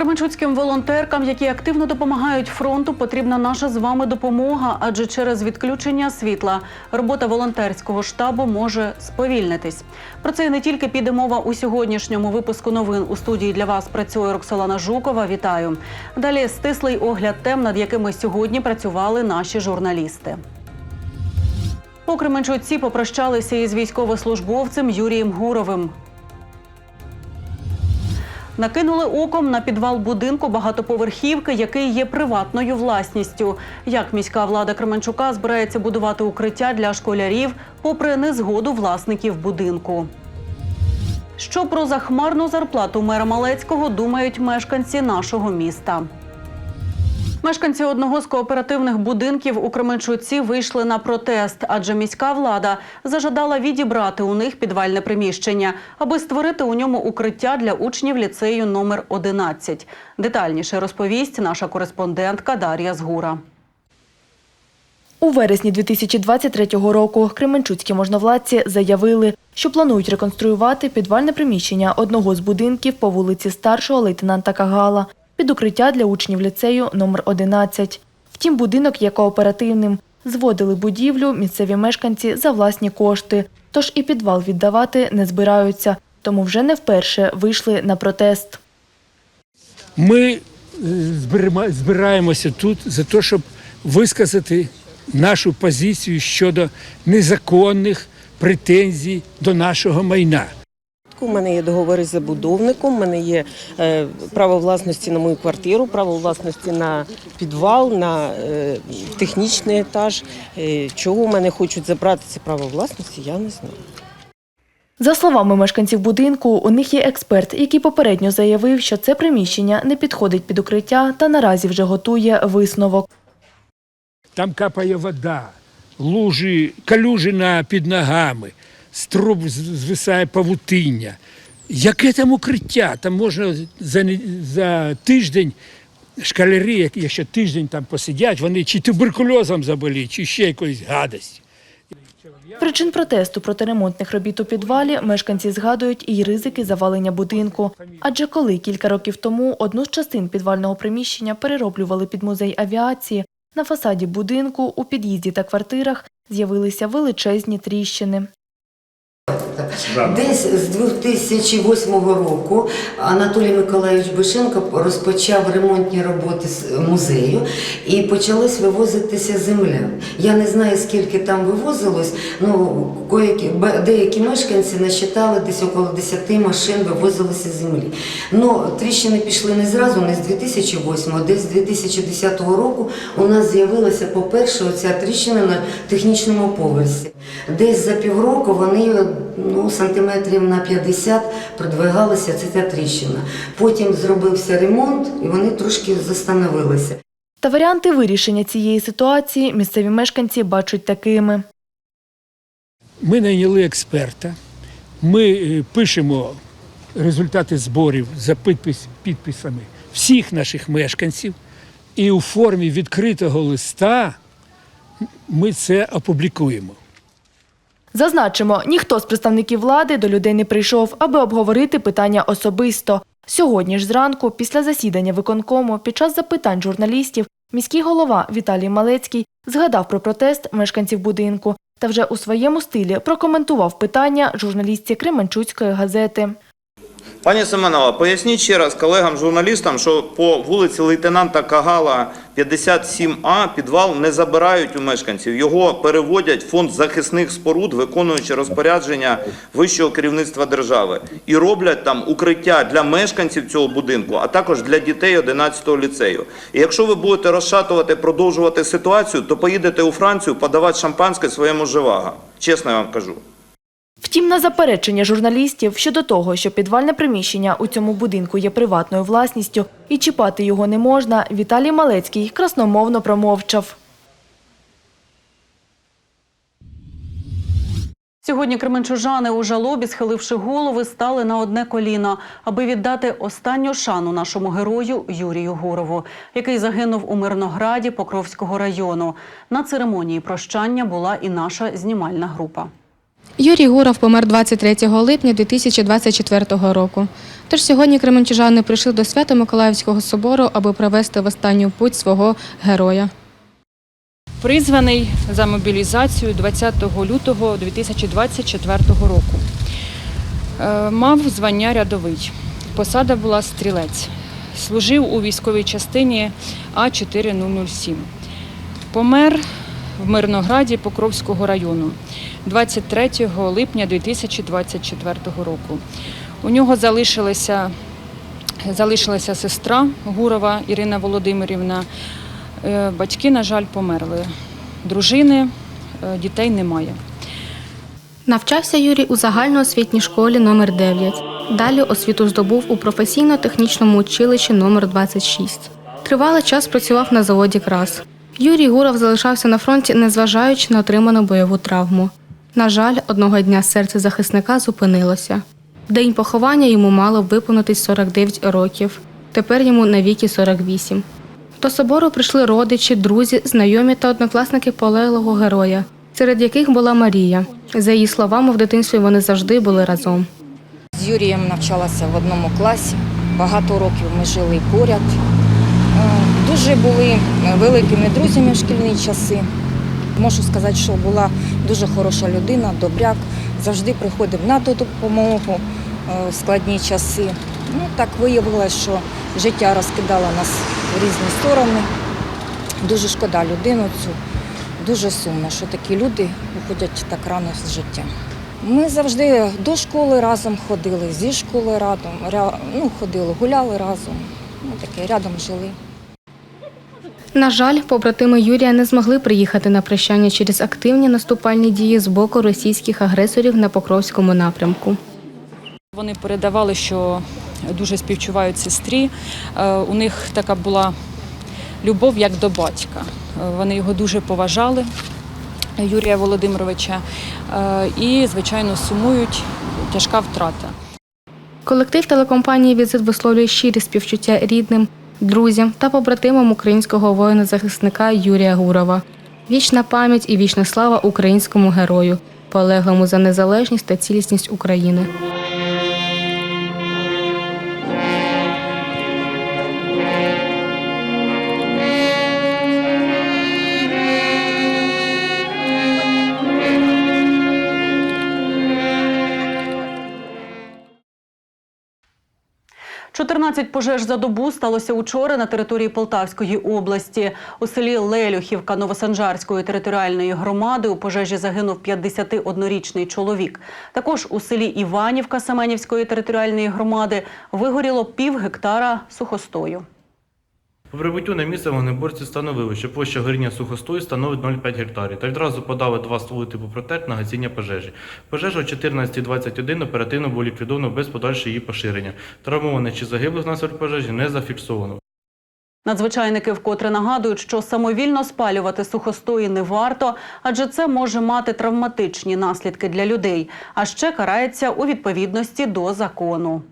Кременчуцьким волонтеркам, які активно допомагають фронту, потрібна наша з вами допомога, адже через відключення світла робота волонтерського штабу може сповільнитись. Про це не тільки піде мова у сьогоднішньому випуску новин. У студії для вас працює Роксолана Жукова. Вітаю. Далі стислий огляд тем, над якими сьогодні працювали наші журналісти. У Кременчуці попрощалися із військовослужбовцем Юрієм Гуровим. Накинули оком на підвал будинку багатоповерхівки, який є приватною власністю. Як міська влада Кременчука збирається будувати укриття для школярів, попри незгоду власників будинку. Що про захмарну зарплату мера Малецького думають мешканці нашого міста? Мешканці одного з кооперативних будинків у Кременчуці вийшли на протест, адже міська влада зажадала відібрати у них підвальне приміщення, аби створити у ньому укриття для учнів ліцею номер 11. Детальніше розповість наша кореспондентка Дар'я Згура. У вересні 2023 року кременчуцькі можновладці заявили, що планують реконструювати підвальне приміщення одного з будинків по вулиці старшого лейтенанта Кагала під укриття для учнів ліцею номер 11. Втім, будинок є кооперативним. Зводили будівлю місцеві мешканці за власні кошти, тож і підвал віддавати не збираються, тому вже не вперше вийшли на протест. Ми е, збираємося тут за те, щоб висказати нашу позицію щодо незаконних претензій до нашого майна. У мене є договори з забудовником, у мене є е, право власності на мою квартиру, право власності на підвал, на е, технічний етаж. Е, чого у мене хочуть забрати це право власності, я не знаю. За словами мешканців будинку, у них є експерт, який попередньо заявив, що це приміщення не підходить під укриття та наразі вже готує висновок. Там капає вода, лужі, калюжина під ногами, з труб звисає павутиння. Яке там укриття? Там можна за, за тиждень шкалери, як- якщо тиждень там посидять, вони чи туберкульозом заболіють, чи ще якоюсь гадостю. Причин протесту проти ремонтних робіт у підвалі мешканці згадують і ризики завалення будинку. Адже коли кілька років тому одну з частин підвального приміщення перероблювали під музей авіації, на фасаді будинку, у під'їзді та квартирах з'явилися величезні тріщини. Десь з 2008 року Анатолій Миколайович Бишенко розпочав ремонтні роботи з музею і почалось вивозитися земля. Я не знаю, скільки там вивозилось, ну деякі мешканці насчитали десь около 10 машин вивозилося землі. Ну, тріщини пішли не зразу, не з 2008, а десь з 2010 року у нас з'явилася, по-перше, оця тріщина на технічному поверсі. Десь за півроку вони ну, сантиметрів на 50 продвигалася ця, тріщина. Потім зробився ремонт, і вони трошки застановилися. Та варіанти вирішення цієї ситуації місцеві мешканці бачать такими. Ми найняли експерта, ми е, пишемо результати зборів за підпис, підписами всіх наших мешканців, і у формі відкритого листа ми це опублікуємо. Зазначимо, ніхто з представників влади до людей не прийшов, аби обговорити питання особисто. Сьогодні ж зранку, після засідання виконкому, під час запитань журналістів, міський голова Віталій Малецький згадав про протест мешканців будинку та вже у своєму стилі прокоментував питання журналістці Кременчуцької газети. Пані Семенова, поясніть ще раз колегам-журналістам, що по вулиці лейтенанта Кагала 57А підвал не забирають у мешканців. Його переводять в фонд захисних споруд, виконуючи розпорядження вищого керівництва держави. І роблять там укриття для мешканців цього будинку, а також для дітей 11-го ліцею. І якщо ви будете розшатувати, продовжувати ситуацію, то поїдете у Францію подавати шампанське своєму живага. Чесно я вам кажу. Втім, на заперечення журналістів щодо того, що підвальне приміщення у цьому будинку є приватною власністю і чіпати його не можна, Віталій Малецький красномовно промовчав. Сьогодні кременчужани у жалобі, схиливши голови, стали на одне коліно, аби віддати останню шану нашому герою Юрію Гурову, який загинув у Мирнограді Покровського району. На церемонії прощання була і наша знімальна група. Юрій Гуров помер 23 липня 2024 року. Тож сьогодні кременчужани прийшли до Свято-Миколаївського собору, аби провести в останню путь свого героя. призваний за мобілізацію 20 лютого 2024 року. Е, Мав звання рядовий. Посада була стрілець. Служив у військовій частині А4007. Помер в Мирнограді Покровського району 23 липня 2024 року. У нього залишилася, залишилася сестра Гурова Ірина Володимирівна. Е, Батьки, на жаль, померли. Дружини, е, дітей немає. Навчався Юрій у загальноосвітній школі номер 9 Далі освіту здобув у професійно-технічному училищі номер 26 Тривалий час працював на заводі КРАС. Юрій Гуров залишався на фронті, незважаючи на отриману бойову травму. На жаль, одного дня серце захисника зупинилося. День поховання йому мало виповнитись 49 років. Тепер йому навіки 48. До собору прийшли родичі, друзі, знайомі та однокласники полеглого героя, серед яких була Марія. За її словами, в дитинстві вони завжди були разом. З Юрієм навчалася в одному класі. Багато років ми жили поряд. Е, Дуже були великими друзями в шкільні часи. Можу сказати, що була дуже хороша людина, добряк, завжди приходив на допомогу е, в складні часи. Ну, так виявилося, що життя розкидало нас в різні сторони. Дуже шкода людину цю. Дуже сумно, що такі люди уходять так рано з життя. Ми завжди до школи разом ходили, зі школи разом, ну, ходили, гуляли разом. Ну, таке, рядом жили. На жаль, побратими Юрія не змогли приїхати на прощання через активні наступальні дії з боку російських агресорів на Покровському напрямку. Вони передавали, що дуже співчувають сестрі. Е, У них така була любов як до батька. Е, Вони його дуже поважали, Юрія Володимировича, е, і, звичайно, сумують тяжка втрата. Колектив телекомпанії Візит висловлює щирі співчуття рідним, друзям та побратимам українського воїна-захисника Юрія Гурова. Вічна пам'ять і вічна слава українському герою, полеглому за незалежність та цілісність України. – 14 пожеж за добу сталося учора на території Полтавської області. У селі Лелюхівка Новосанжарської територіальної громади у пожежі загинув 51-річний чоловік. Також у селі Іванівка Семенівської територіальної громади вигоріло пів гектара сухостою. По прибуттю на місце вогнеборці встановили, що площа горіння сухостою становить 0,5 гектарів та відразу подали два стволи типу протек на гасіння пожежі. Пожежа о 14.21 оперативно було ліквідовано без подальшого її поширення. Травмованих чи загиблих внаслідок пожежі не зафіксовано. Надзвичайники вкотре нагадують, що самовільно спалювати сухостої не варто, адже це може мати травматичні наслідки для людей, а ще карається у відповідності до закону.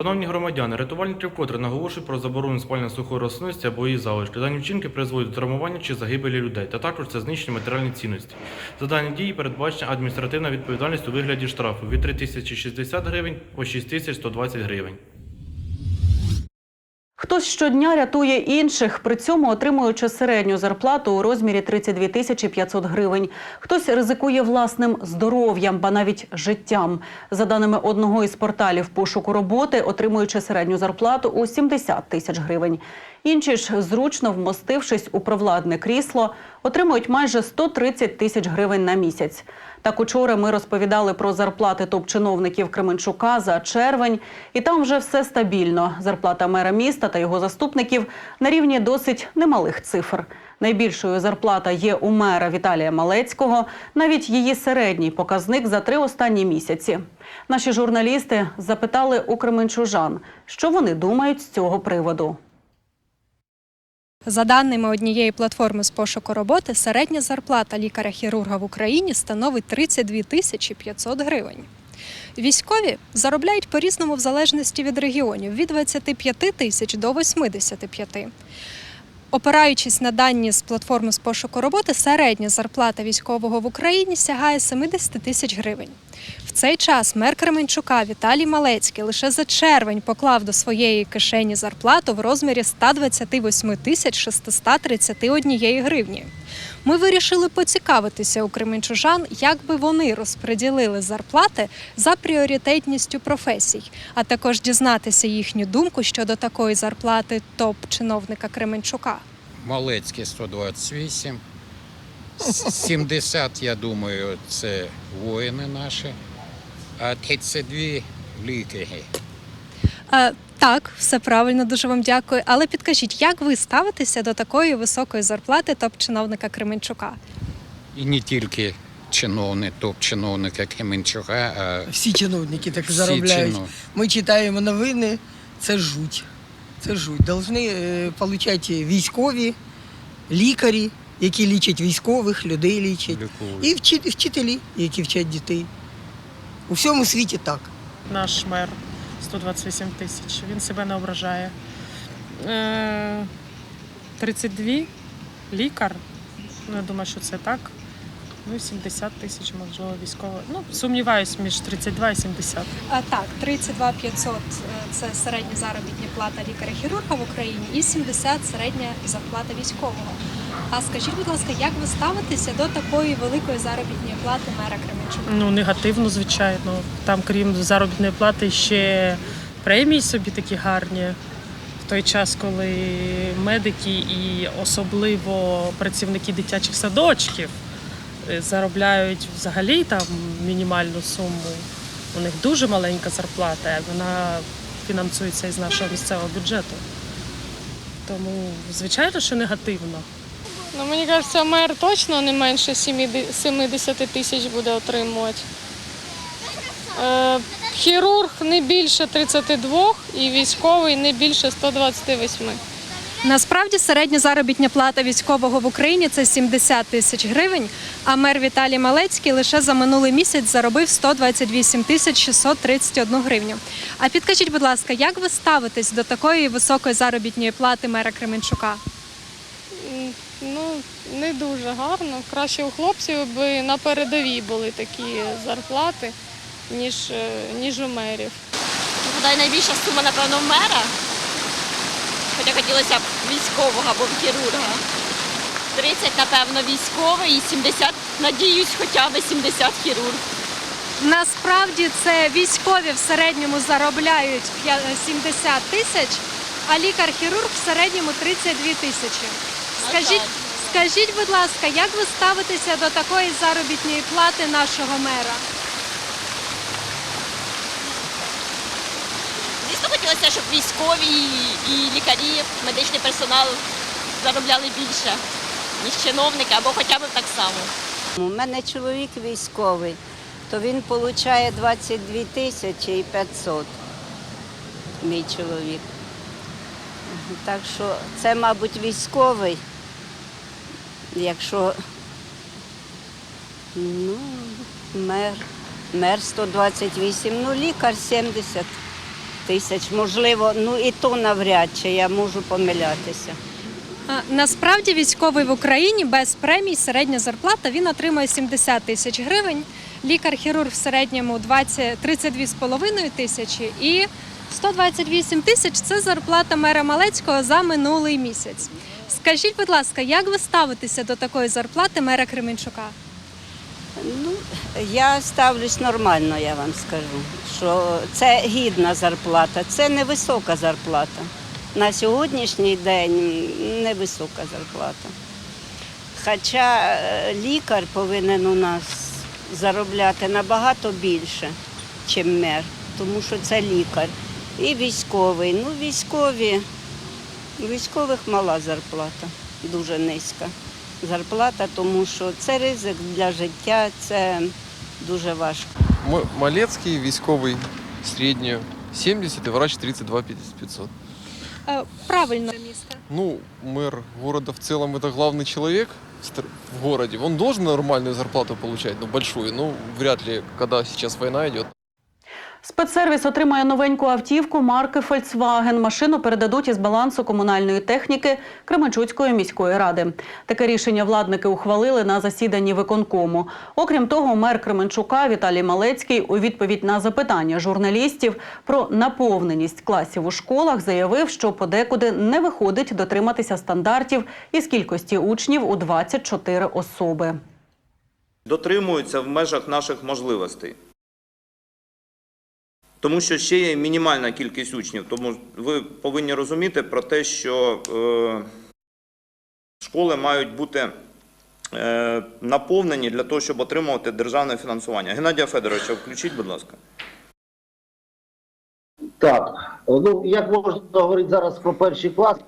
Шановні громадяни, рятувальники вкотре наголошують про заборону спалення сухої рослинності або її залишки. Дані вчинки призводять до травмування чи загибелі людей, та також це знищення матеріальної цінності. За дані дії передбачена адміністративна відповідальність у вигляді штрафу від 3060 гривень по 6120 гривень. Хтось щодня рятує інших, при цьому отримуючи середню зарплату у розмірі 32 тисячі 500 гривень. Хтось ризикує власним здоров'ям, ба навіть життям. За даними одного із порталів пошуку роботи, отримуючи середню зарплату у 70 тисяч гривень. Інші ж, зручно вмостившись у провладне крісло, отримують майже 130 тисяч гривень на місяць. Так учора ми розповідали про зарплати топ-чиновників Кременчука за червень, і там вже все стабільно. Зарплата мера міста та його заступників на рівні досить немалих цифр. Найбільшою зарплата є у мера Віталія Малецького. Навіть її середній показник за три останні місяці. Наші журналісти запитали у кременчужан, що вони думають з цього приводу. За даними однієї платформи з пошуку роботи, середня зарплата лікаря-хірурга в Україні становить 32 тисячі 500 гривень. Військові заробляють по-різному в залежності від регіонів від 25 тисяч до 85. Опираючись на дані з платформи з пошуку роботи, середня зарплата військового в Україні сягає 70 тисяч гривень. В цей час мер Кременчука Віталій Малецький лише за червень поклав до своєї кишені зарплату в розмірі 128 тисяч 631 гривні. Ми вирішили поцікавитися у кременчужан, як би вони розподілили зарплати за пріоритетністю професій, а також дізнатися їхню думку щодо такої зарплати топ-чиновника Кременчука. Малецький 128. 70, я думаю, це воїни наші, а 32 лікарі. Так, все правильно, дуже вам дякую. Але підкажіть, як ви ставитеся до такої високої зарплати топ-чиновника Кременчука? І не тільки чиновник, топ-чиновника Кременчука, а Всі чиновники так всі заробляють. чинов- Ми читаємо новини, це жуть. Це жуть. Должны е, получати військові, лікарі, які лічать військових, людей лічать, лікують. і вчи- вчителі, які вчать дітей. У всьому світі так. наш мер 128 тисяч. Він себе не ображає. Е, 32 лікар. Ну, я думаю, що це так. Ну, 70 тисяч, можливо, військово. Ну, сумніваюсь між 32 і 70. А, так, 32 500 – це середня заробітня плата лікаря-хірурга в Україні і 70 – середня зарплата військового. А скажіть, будь ласка, як ви ставитеся до такої великої заробітної плати мера Кременчука? Ну, негативно, звичайно. Там, крім заробітної плати, ще премії собі такі гарні. В той час, коли медики і особливо працівники дитячих садочків е, заробляють взагалі там мінімальну суму. У них дуже маленька зарплата, а вона фінансується із нашого місцевого бюджету. Тому, звичайно, що негативно. Ну, мені кажеться, мер точно не менше 70 тисяч буде отримувати. Е, хірург не більше 32 і військовий не більше 128. Насправді середня заробітня плата військового в Україні це 70 тисяч гривень, а мер Віталій Малецький лише за минулий місяць заробив 128 тисяч 631 гривню. А підкажіть, будь ласка, як ви ставитесь до такої високої заробітної плати мера Кременчука? Ну, не дуже гарно. Краще у хлопців би на передовій були такі зарплати, ніж, е, ніж у мерів. Гадаю, найбільша сума, напевно, в мера. Хоча хотілося б військового або хірурга. 30, напевно, військовий і 70, надіюсь, хоча б 70 хірург. Насправді це військові в середньому заробляють 70 тисяч, а лікар-хірург в середньому 32 тисячі. Скажіть, скажіть, будь ласка, як ви ставитеся до такої заробітної плати нашого мера? Звісно, хотілося, щоб військові і лікарі, медичний персонал заробляли більше, ніж чиновники, або хоча б так само. У мене чоловік військовий, то він отримує 22 тисячі і 500, мій чоловік. Так що це, мабуть, військовий. Якщо ну, мер, мер 128, ну лікар 70 тисяч, можливо, ну і то навряд чи я можу помилятися. Насправді військовий в Україні без премій середня зарплата він отримує 70 тисяч гривень. Лікар-хірург в середньому 20, 32,5 тисячі і 128 тисяч це зарплата мера Малецького за минулий місяць. Скажіть, будь ласка, як ви ставитеся до такої зарплати мера Кременчука? Ну, я ставлюсь нормально, я вам скажу, що це гідна зарплата, це невисока зарплата. На сьогоднішній день невисока зарплата. Хоча е, лікар повинен у нас заробляти набагато більше, ніж мер, тому що це лікар. І військовий. Ну, військові, у військових мала зарплата, дуже низька зарплата, тому що це ризик для життя, це дуже важко. Малецький військовий середньо 70 и врач 32 500. Е, Правильно місто. Ну, мэр города в целом это главный человек в стр- в городе. Он должен нормальную зарплату получать, ну, большую. Ну, вряд ли, когда сейчас война идет. Спецсервіс отримає новеньку автівку марки Volkswagen. Машину передадуть із балансу комунальної техніки Кременчуцької міської ради. Таке рішення владники ухвалили на засіданні виконкому. Окрім того, мер Кременчука Віталій Малецький у відповідь на запитання журналістів про наповненість класів у школах заявив, що подекуди не виходить дотриматися стандартів із кількості учнів у 24 особи. дотримуються в межах наших можливостей. Тому що ще є мінімальна кількість учнів. Тому ви повинні розуміти про те, що е, школи мають бути е, наповнені для того, щоб отримувати державне фінансування. Геннадія Федоровича, включіть, будь ласка. Так, ну як можна говорити зараз про перший клас,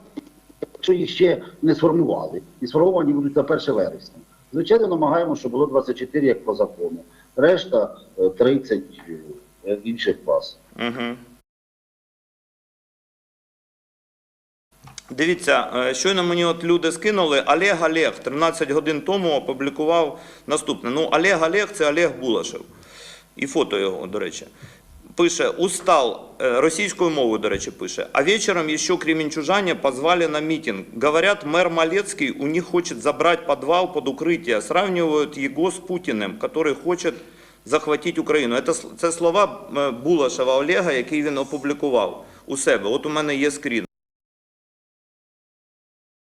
якщо їх ще не сформували. І сформовані будуть на 1 вересня. Звичайно, намагаємося, щоб було 24, як по закону. Решта е, 30 е, інших класів. Угу. Дивіться, е, щойно мені от люди скинули, Олег Олег 13 годин тому опублікував наступне. Ну, Олег Олег це Олег Булашев. І фото його, до речі. Пише, устал, е, російською мовою, до речі, пише. А вечером еще кременчужане позвали на митинг. Говорят, мэр Малецкий у них хочет забрать подвал под укрытие. Сравнивают его с Путиным, который хочет захватити Україну. Це, це слова е, Булашева Олега, який він опублікував у себе. От у мене є скрін.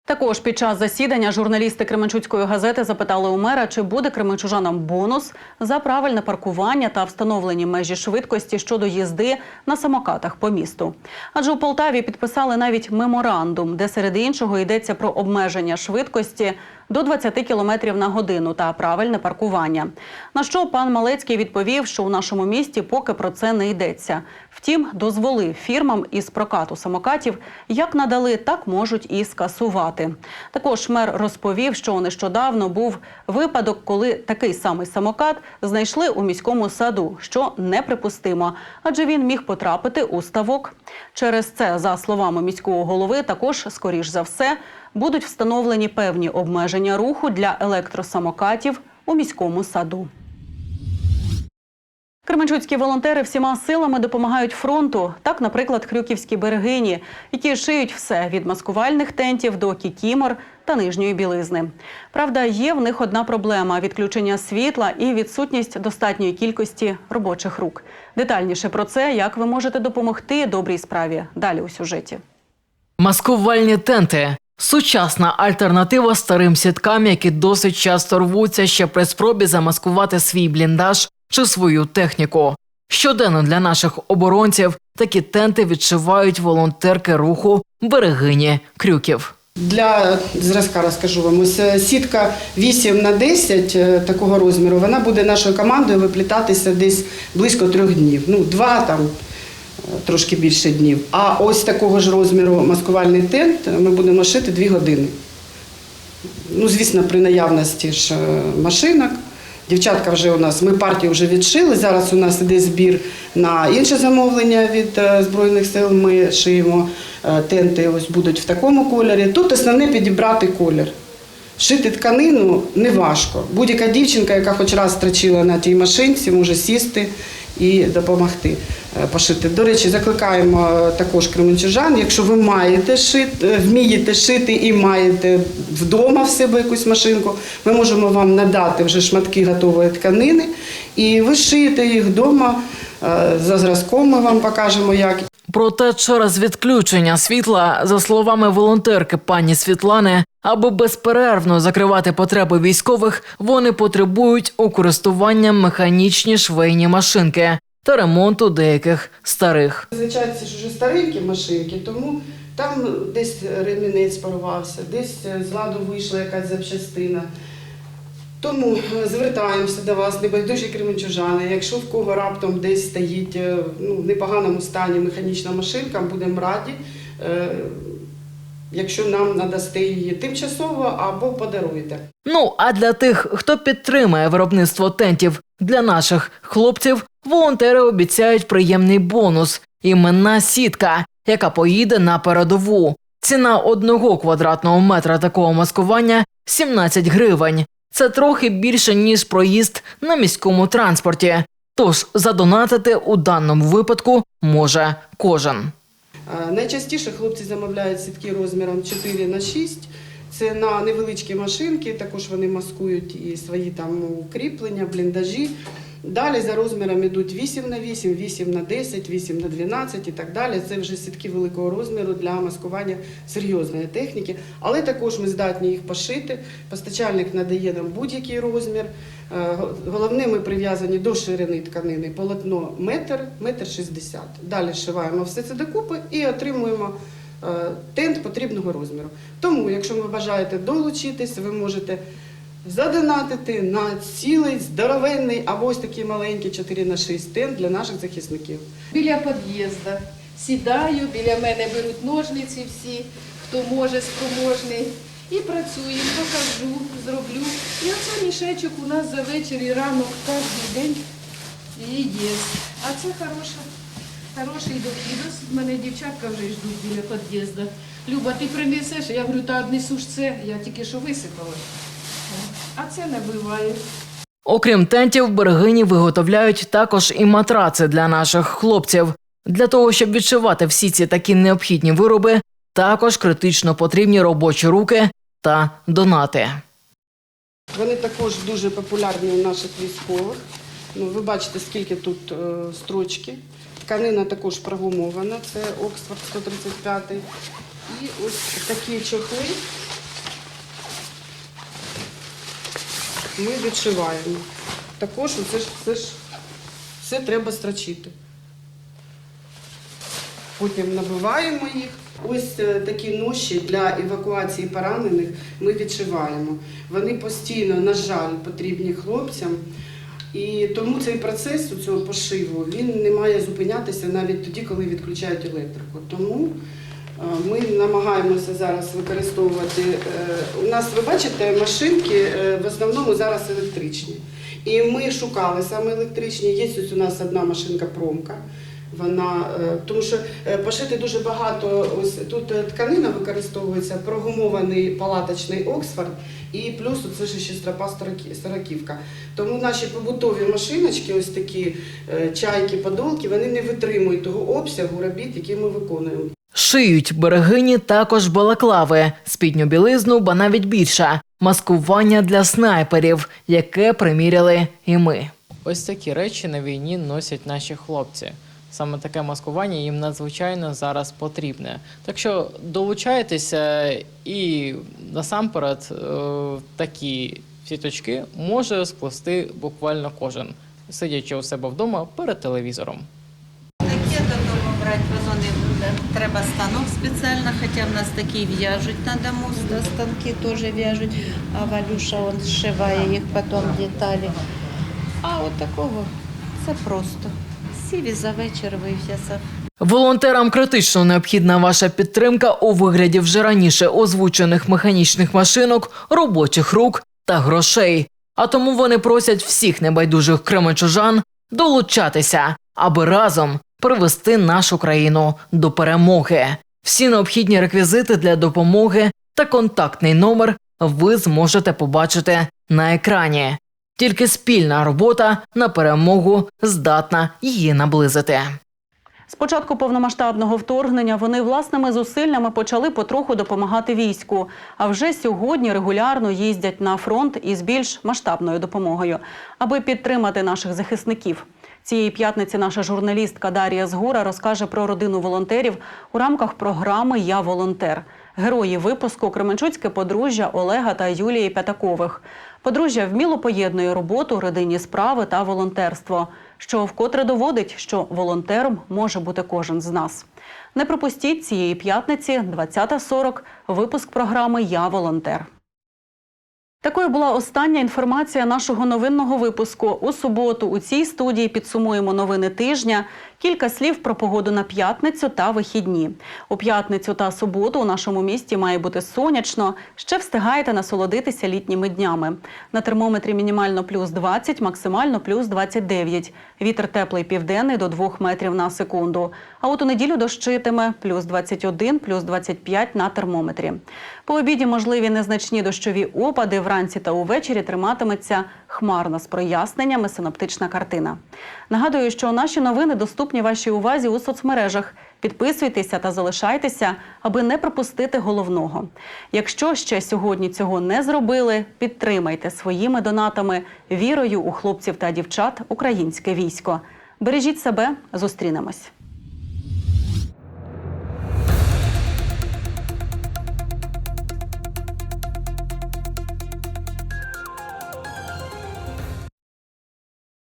Також під час засідання журналісти Кременчуцької газети запитали у мера, чи буде кременчужанам бонус за правильне паркування та встановлені межі швидкості щодо їзди на самокатах по місту. Адже у Полтаві підписали навіть меморандум, де серед іншого йдеться про обмеження швидкості до 20 км на годину та правильне паркування. На що пан Малецький відповів, що у нашому місті поки про це не йдеться. Втім, дозволив фірмам із прокату самокатів як надали, так можуть і скасувати. Також мер розповів, що нещодавно був випадок, коли такий самий самокат знайшли у міському саду, що неприпустимо, адже він міг потрапити у ставок. Через це, за словами міського голови, також, скоріш за все, будуть встановлені певні обмеження руху для електросамокатів у міському саду. Кременчуцькі волонтери всіма силами допомагають фронту. Так, наприклад, крюківські берегині, які шиють все від маскувальних тентів до кікімор та нижньої білизни. Правда, є в них одна проблема: відключення світла і відсутність достатньої кількості робочих рук. Детальніше про це, як ви можете допомогти добрій справі. Далі у сюжеті. Маскувальні тенти сучасна альтернатива старим сіткам, які досить часто рвуться ще при спробі замаскувати свій бліндаж чи свою техніку. Щоденно для наших оборонців такі тенти відшивають волонтерки руху берегині крюків. Для зразка розкажу вам. Ось е, сітка 8 на 10 е, такого розміру, вона буде нашою командою виплітатися десь близько трьох днів. Ну, два там трошки більше днів. А ось такого ж розміру маскувальний тент ми будемо шити 2 години. Ну, звісно, при наявності ж е, машинок. Дівчатка вже у нас, ми партію вже відшили. Зараз у нас іде збір на інше замовлення від е, Збройних сил. Ми шиємо е, тенти, ось будуть в такому кольорі. Тут основне підібрати колір. Шити тканину не важко. Будь-яка дівчинка, яка хоч раз строчила на тій машинці, може сісти і допомогти е, пошити. До речі, закликаємо е, також кременчужан, якщо ви маєте шити, е, вмієте шити і маєте вдома в себе якусь машинку, ми можемо вам надати вже шматки готової тканини, і ви шиєте їх вдома. Е, За зразком ми вам покажемо, як. Проте через відключення світла, за словами волонтерки пані Світлани, аби безперервно закривати потреби військових, вони потребують у користування механічні швейні машинки та ремонту деяких старих. Зазвичай це ж вже старенькі машинки, тому там десь ремінець порвався, десь з ладу вийшла якась запчастина. Тому е, звертаємося до вас, небайдужі кременчужани. Якщо в кого раптом десь стоїть е, ну, в непоганому стані механічна машинка, будемо раді, е, якщо нам надасте її тимчасово або подаруєте. Ну а для тих, хто підтримує виробництво тентів для наших хлопців, волонтери обіцяють приємний бонус іменна сітка, яка поїде на передову. Ціна одного квадратного метра такого маскування 17 гривень. Це трохи більше ніж проїзд на міському транспорті. Тож задонатити у даному випадку може кожен. Е, Найчастіше хлопці замовляють сітки розміром 4 на 6. Це на невеличкі машинки, також вони маскують і свої там укріплення, бліндажі. Далі за розміром йдуть 8 на 8, 8 на 10, 8 на 12 і так далі. Це вже сітки великого розміру для маскування серйозної техніки. Але також ми здатні їх пошити. Постачальник надає нам будь-який розмір. Е, Головне, ми прив'язані до ширини тканини. Полотно метр, метр шістдесят. Далі шиваємо все це докупи і отримуємо е, тент потрібного розміру. Тому, якщо ви бажаєте долучитись, ви можете задонатити на цілий здоровенний або ось такий маленький 4 на 6 тент для наших захисників. Біля під'їзду сідаю, біля мене беруть ножниці всі, хто може, спроможний. І працюємо, покажу, зроблю. І оце мішечок у нас за вечір і ранок кожен день і є. А це хороша, хороший дохід. Мене дівчатка вже ждуть біля під'їзду. Люба, ти принесеш? Я говорю, та однесу ж це, я тільки що висипала. А це набиваю. Окрім тентів, берегині виготовляють також і матраци для наших хлопців. Для того, щоб відшивати всі ці такі необхідні вироби, також критично потрібні робочі руки та донати. Вони також дуже популярні у наших військових. Ну, ви бачите, скільки тут е, строчки. Тканина також прогумована, це Оксфорд 135. І ось такі чохли ми відшиваємо. Також це ж, це ж все треба строчити. Потім набиваємо їх. Ось е, такі ноші для евакуації поранених ми відшиваємо. Вони постійно, на жаль, потрібні хлопцям. І тому цей процес у цього пошиву він не має зупинятися навіть тоді, коли відключають електрику. Тому ми намагаємося зараз використовувати. е, У нас, ви бачите, машинки е, в основному зараз електричні. І ми шукали саме електричні. Є ось у нас одна машинка промка. Вона е, тому, що е, пошити дуже багато. Ось тут е, тканина використовується, прогумований палаточний Оксфорд, і плюс оце ж ще стропа сороківка. Тому наші побутові машиночки, ось такі е, чайки, подолки, вони не витримують того обсягу робіт, які ми виконуємо. Шиють берегині також балаклави, спідню білизну, ба навіть більше маскування для снайперів, яке приміряли і ми. Ось такі речі на війні носять наші хлопці. Саме таке маскування їм надзвичайно зараз потрібне. Так що долучайтеся і насамперед е, такі сіточки може сплести буквально кожен, сидячи у себе вдома перед телевізором. Таке додому брати воно не. Треба станок спеціально, хоча в нас такі в'яжуть на дому, ста- станки теж в'яжуть, а Валюша он зшиває їх потім деталі. А от такого це просто. Сів за вечір вив'язав. Волонтерам критично необхідна ваша підтримка у вигляді вже раніше озвучених механічних машинок, робочих рук та грошей. А тому вони просять всіх небайдужих кременчужан долучатися, аби разом привести нашу країну до перемоги. Всі необхідні реквізити для допомоги та контактний номер ви зможете побачити на екрані. Тільки спільна робота на перемогу здатна її наблизити. З початку повномасштабного вторгнення вони власними зусиллями почали потроху допомагати війську. А вже сьогодні регулярно їздять на фронт із більш масштабною допомогою, аби підтримати наших захисників. Цієї п'ятниці наша журналістка Дар'я Згура розкаже про родину волонтерів у рамках програми Я волонтер. Герої випуску Кременчуцьке подружжя Олега та Юлії П'ятакових. Подружжя вміло поєднує роботу, родинні справи та волонтерство, що вкотре доводить, що волонтером може бути кожен з нас. Не пропустіть цієї п'ятниці, 20.40, випуск програми Я волонтер. Такою була остання інформація нашого новинного випуску. У суботу у цій студії підсумуємо новини тижня. Кілька слів про погоду на п'ятницю та вихідні. У п'ятницю та суботу у нашому місті має бути сонячно. Ще встигаєте насолодитися літніми днями. На термометрі мінімально плюс 20, максимально плюс 29. Вітер теплий південний до 2 метрів на секунду. А от у неділю дощитиме плюс 21, плюс 25 на термометрі. По обіді можливі незначні дощові опади. Вранці та увечері триматиметься хмарна з проясненнями синоптична картина. Нагадую, що наші новини доступні вашій увазі у соцмережах. Підписуйтеся та залишайтеся, аби не пропустити головного. Якщо ще сьогодні цього не зробили, підтримайте своїми донатами вірою у хлопців та дівчат українське військо. Бережіть себе, зустрінемось.